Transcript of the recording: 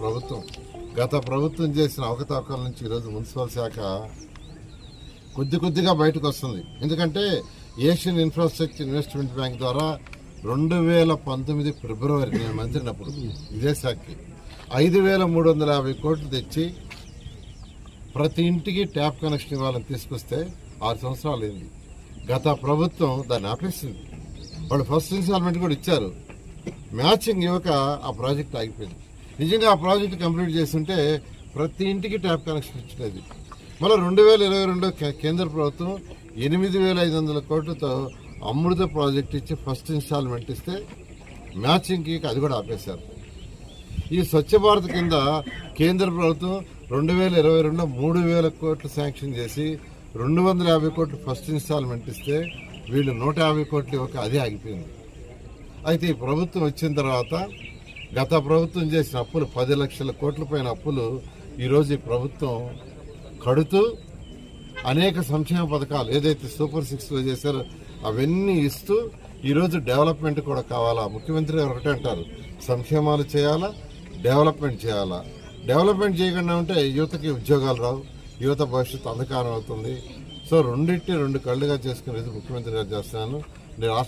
ప్రభుత్వం గత ప్రభుత్వం చేసిన అవకతవకల నుంచి ఈరోజు మున్సిపల్ శాఖ కొద్ది కొద్దిగా బయటకు వస్తుంది. ఎందుకంటే ఏషియన్ ఇన్ఫ్రాస్ట్రక్చర్ ఇన్వెస్ట్మెంట్ బ్యాంక్ ద్వారా రెండు వేల పంతొమ్మిది ఫిబ్రవరి నేను మంత్రినప్పుడు ఇదే శాఖకి ఐదు వేల మూడు వందల యాభై కోట్లు తెచ్చి ప్రతి ఇంటికి ట్యాప్ కనెక్షన్ ఇవ్వాలని తీసుకొస్తే ఆరు సంవత్సరాలు అయింది. గత ప్రభుత్వం దాన్ని ఆపేసింది. వాళ్ళు ఫస్ట్ ఇన్స్టాల్మెంట్ కూడా ఇచ్చారు. మ్యాచింగ్ ఇవ్వక ఆ ప్రాజెక్ట్ ఆగిపోయింది. నిజంగా ఆ ప్రాజెక్ట్ కంప్లీట్ చేస్తుంటే ప్రతి ఇంటికి ట్యాప్ కనెక్షన్ ఇచ్చినది మళ్ళీ రెండు వేల ఇరవై రెండులో కేంద్ర ప్రభుత్వం ఎనిమిది వేల ఐదు వందల కోట్లతో అమృత ప్రాజెక్ట్ ఇచ్చి ఫస్ట్ ఇన్స్టాల్మెంట్ ఇస్తే మ్యాచింగ్కి అది కూడా ఆపేశారు. ఈ స్వచ్ఛ భారత్ కింద కేంద్ర ప్రభుత్వం రెండు వేల ఇరవై రెండులో మూడు వేల కోట్లు శాంక్షన్ చేసి రెండు వందల యాభై కోట్లు ఫస్ట్ ఇన్స్టాల్మెంట్ ఇస్తే వీళ్ళు నూట యాభై కోట్లు ఇవ్వక అదే ఆగిపోయింది. అయితే ఈ ప్రభుత్వం వచ్చిన తర్వాత గత ప్రభుత్వం చేసిన అప్పులు పది లక్షల కోట్ల పైన అప్పులు ఈరోజు ఈ ప్రభుత్వం కడుతూ అనేక సంక్షేమ పథకాలు ఏదైతే సూపర్ సిక్స్లో చేశారో అవన్నీ ఇస్తూ ఈరోజు డెవలప్మెంట్ కూడా కావాలా? ముఖ్యమంత్రి గారు ఒకటే అంటారు సంక్షేమాలు చేయాలా? డెవలప్మెంట్ చేయాలా? డెవలప్మెంట్ చేయకుండా ఉంటే యువతకి ఉద్యోగాలు రావు యువత భవిష్యత్తు అంధకారం అవుతుంది. సో రెండింటి రెండు కళ్ళుగా చేసుకునేది ముఖ్యమంత్రి గారు చేస్తున్నాను. నేను రాష్ట్ర